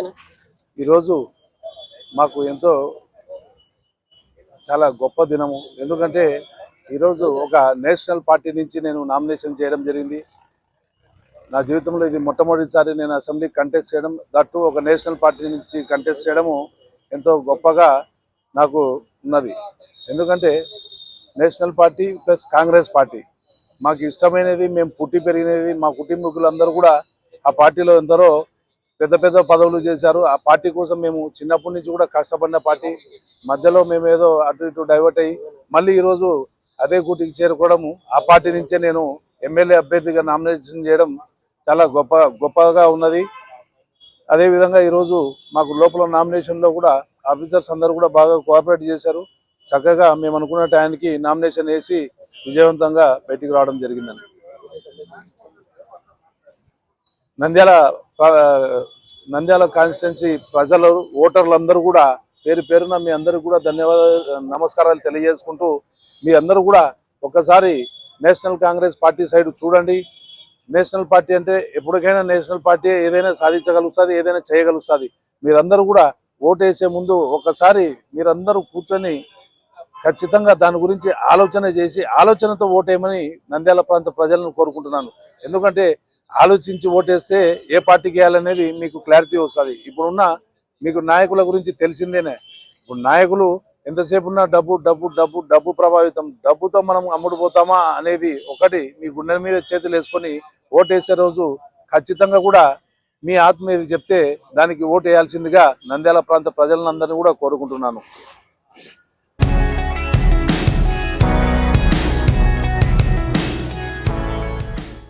ఓకేనా? ఈరోజు మాకు ఎంతో చాలా గొప్ప దినము. ఎందుకంటే ఈరోజు ఒక నేషనల్ పార్టీ నుంచి నేను నామినేషన్ చేయడం జరిగింది. నా జీవితంలో ఇది మొట్టమొదటిసారి నేను అసెంబ్లీ కంటెస్ట్ చేయడం దట్టు ఒక నేషనల్ పార్టీ నుంచి కంటెస్ట్ చేయడము ఎంతో గొప్పగా నాకు ఉన్నది. ఎందుకంటే national party plus Congress party. మాకు ఇష్టమైనది మేము పుట్టి పెరిగినది మా కుటుంబీకులందరూ కూడా ఆ పార్టీలో ఎందరో పెద్ద పెద్ద పదవులు చేశారు. ఆ పార్టీ కోసం మేము చిన్నప్పటి నుంచి కూడా కష్టపడిన పార్టీ. మధ్యలో మేము ఏదో అటు ఇటు డైవర్ట్ అయ్యి మళ్ళీ ఈరోజు అదే కూటికి చేరుకోవడము. ఆ పార్టీ నుంచే నేను ఎమ్మెల్యే అభ్యర్థిగా నామినేషన్ చేయడం చాలా గొప్ప గొప్పగా ఉన్నది. అదేవిధంగా ఈరోజు మాకు లోపల నామినేషన్లో కూడా ఆఫీసర్స్ అందరూ కూడా బాగా కోఆపరేట్ చేశారు. చక్కగా మేము అనుకున్న టైంకి నామినేషన్ వేసి విజయవంతంగా బయటికి రావడం జరిగిందండి. నంద్యాల నంద్యాల కాన్స్టిట్యున్సీ ప్రజలు ఓటర్లు అందరూ కూడా పేరు పేరున మీ అందరికీ కూడా ధన్యవాదాలు నమస్కారాలు తెలియజేసుకుంటూ మీ అందరూ కూడా ఒక్కసారి నేషనల్ కాంగ్రెస్ పార్టీ సైడ్ చూడండి. నేషనల్ పార్టీ అంటే ఎప్పటికైనా నేషనల్ పార్టీ ఏదైనా సాధించగలుగుతుంది ఏదైనా చేయగలుగుతుంది. మీరందరూ కూడా ఓటేసే ముందు ఒక్కసారి మీరందరూ కూర్చొని ఖచ్చితంగా దాని గురించి ఆలోచన చేసి ఆలోచనతో ఓటేయమని నంద్యాల ప్రాంత ప్రజలను కోరుకుంటున్నాను. ఎందుకంటే ఆలోచించి ఓటేస్తే ఏ పార్టీకి వేయాలనేది మీకు క్లారిటీ వస్తుంది. ఇప్పుడున్న మీకు నాయకుల గురించి తెలిసిందేనే. ఇప్పుడు నాయకులు ఎంతసేపు ఉన్నా డబ్బు డబ్బు డబ్బు డబ్బు ప్రభావితం. డబ్బుతో మనం అమ్ముడు పోతామా అనేది ఒకటి మీ గుండె మీద చేతులు వేసుకొని ఓటేసే రోజు ఖచ్చితంగా కూడా మీ ఆత్మ ఏది చెప్తే దానికి ఓటు వేయాల్సిందిగా నంద్యాల ప్రాంత ప్రజలందరినీ కూడా కోరుకుంటున్నాను.